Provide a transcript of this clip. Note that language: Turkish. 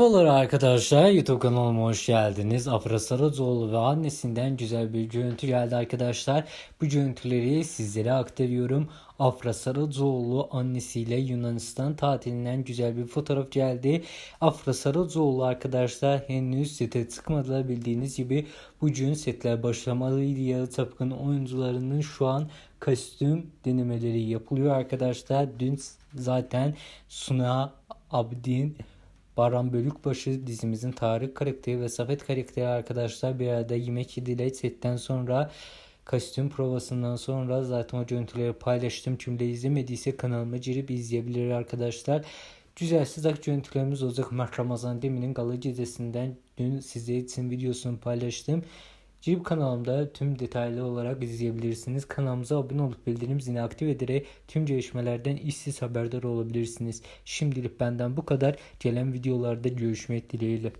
Merhabalar arkadaşlar YouTube kanalıma hoş geldiniz. Afra Saracoğlu ve annesinden güzel bir görüntü geldi arkadaşlar. Bu görüntüleri sizlere aktarıyorum. Afra Saracoğlu annesiyle Yunanistan tatilinden güzel bir fotoğraf geldi. Afra Saracoğlu arkadaşlar henüz sete çıkmadılar bildiğiniz gibi bugün setler başlamalıydı. Yalı Tapkın oyuncularının şu an kostüm denemeleri yapılıyor arkadaşlar. Dün zaten Suna Abdin Baran Bölükbaşı dizimizin Tarık karakteri ve Safet karakteri arkadaşlar bir arada yemek yediler setten sonra kostüm provasından sonra zaten o görüntüleri paylaştım. Kimde izlemediyse kanalıma girip izleyebilir arkadaşlar. Güzel sıcak görüntülerimiz olacak. Mert Ramazan Demir'in Gala dün size için videosunu paylaştım. Cib kanalımda tüm detaylı olarak izleyebilirsiniz. Kanalımıza abone olup bildirim zilini aktif ederek tüm gelişmelerden işsiz haberdar olabilirsiniz. Şimdilik benden bu kadar. Gelen videolarda görüşmek dileğiyle.